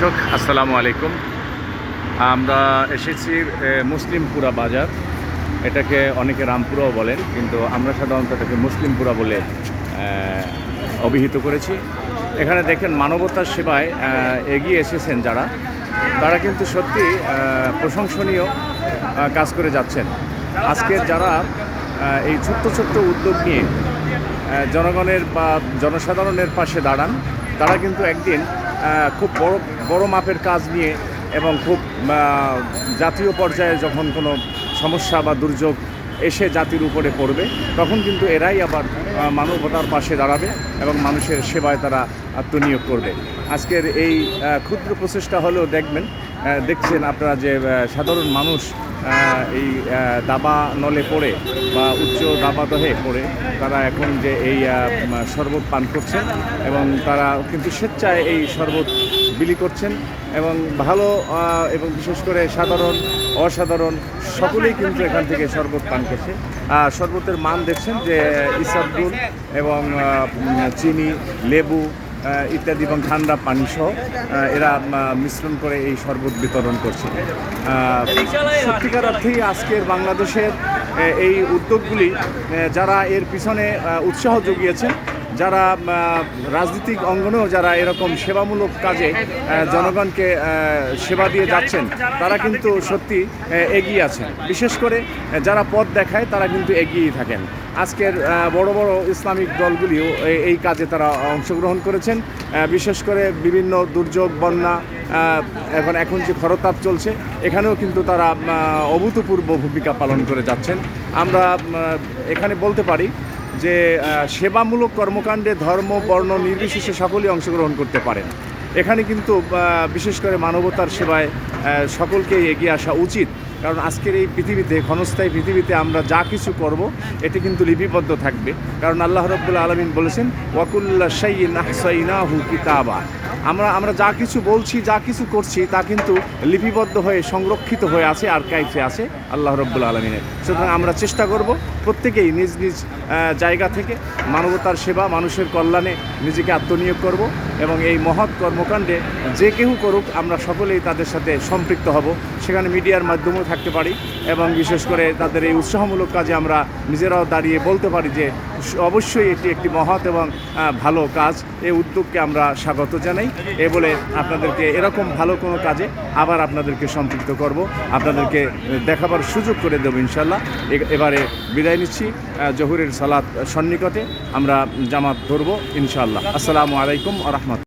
দর্শক, আসসালামু আলাইকুম। আমরা এসেছি মুসলিমপুরা বাজার। এটাকে অনেকে রামপুরাও বলেন, কিন্তু আমরা সাধারণত এটাকে মুসলিমপুরা বলে অভিহিত করেছি। এখানে দেখেন মানবতার সেবায় এগিয়ে এসেছেন যারা। তারা কিন্তু সত্যি প্রশংসনীয় কাজ করে যাচ্ছেন। আজকের যারা এই ছোট্ট ছোট্ট উদ্যোগ নিয়ে জনগণের বা জনসাধারণের পাশে দাঁড়ান, তারা কিন্তু একদিন খুব বড় বড় মাপের কাজ নিয়ে এবং খুব জাতীয় পর্যায়ে যখন কোনো সমস্যা বা দুর্যোগ এসে জাতির উপরে পড়বে, তখন কিন্তু এরাই আবার মানবতার পাশে দাঁড়াবে এবং মানুষের সেবায় তারা আত্মনিয়োগ করবে। আজকের এই ক্ষুদ্র প্রচেষ্টা হলেও দেখবেন দেখছেন আপনারা যে সাধারণ মানুষ এই দাবা নলে পড়ে বা উচ্চ দাবাদহে পড়ে তারা এখন যে এই শরবত পান করছেন এবং তারা কিন্তু স্বেচ্ছায় এই শরবত বিলি করছেন এবং ভালো এবং বিশেষ করে সাধারণ, অসাধারণ সকলেই কিন্তু এখান থেকে শরবত পান করছে। শরবতের মান দেখছেন যে ইসাবগুল এবং চিনি, লেবু ইত্যাদি এবং ঠান্ডা পানি সহ এরা মিশ্রণ করে এই শরবত বিতরণ করছে। সত্যিকার অর্থেই আজকের বাংলাদেশের এই উদ্যোগগুলি যারা এর পিছনে উৎসাহ জুগিয়েছেন, যারা রাজনৈতিক অঙ্গনেও যারা এরকম সেবামূলক কাজে জনগণকে সেবা দিয়ে যাচ্ছেন, তারা কিন্তু সত্যি এগিয়ে আছেন। বিশেষ করে যারা পথ দেখায়, তারা কিন্তু এগিয়েই থাকেন। আজকের বড় বড় ইসলামিক দলগুলিও এই- কাজে তারা অংশগ্রহণ করেছেন। বিশেষ করে বিভিন্ন দুর্যোগ, বন্যা এখন এখন যে খরতাপ চলছে, এখানেও কিন্তু তারা অভূতপূর্ব ভূমিকা পালন করে যাচ্ছেন। আমরা এখানে বলতে পারি যে সেবামূলক কর্মকাণ্ডে ধর্ম, বর্ণ নির্বিশেষে সকলেই অংশগ্রহণ করতে পারেন। এখানে কিন্তু বিশেষ করে মানবতার সেবায় সকলকেই এগিয়ে আসা উচিত। কারণ আজকের এই পৃথিবীতে, ক্ষণস্থায়ী পৃথিবীতে আমরা যা কিছু করব, এটি কিন্তু লিপিবদ্ধ থাকবে। কারণ আল্লাহ রব্বুল্লা আলমিন বলেছেন, ওয়াকুল্লা শাইন আহসাইনাহু কিতাবা। আমরা আমরা যা কিছু বলছি, যা কিছু করছি, তা কিন্তু লিপিবদ্ধ হয়ে, সংরক্ষিত হয়ে আছে আর কাইফে আছে আল্লাহ রব্বুল আলমিনের। সুতরাং আমরা চেষ্টা করব প্রত্যেকেই নিজ নিজ জায়গা থেকে মানবতার সেবা, মানুষের কল্যাণে নিজেকে আত্মনিয়োগ করব এবং এই মহৎ কর্মকাণ্ডে যে কেউ করুক, আমরা সকলেই তাদের সাথে সম্পৃক্ত হব। সেখানে মিডিয়ার মাধ্যমেও থাকতে পারি এবং বিশেষ করে তাদের এই উৎসাহমূলক কাজে আমরা নিজেরাও দাঁড়িয়ে বলতে পারি যে, অবশ্যই এটি একটি মহৎ এবং ভালো কাজ। এই উদ্যোগকে আমরা স্বাগত জানাই। এ বলে আপনাদেরকে এরকম ভালো কোনো কাজে আবার আপনাদেরকে সম্পৃক্ত করব। আপনাদেরকে দেখাবার সুযোগ করে দেবো ইনশাল্লাহ এবারে বিদায় নিচ্ছি জহুরের সালাত সন্নিকটে আমরা জামাত ধরবো ইনশাল্লাহ আসসালামু আলাইকুম আ রহমত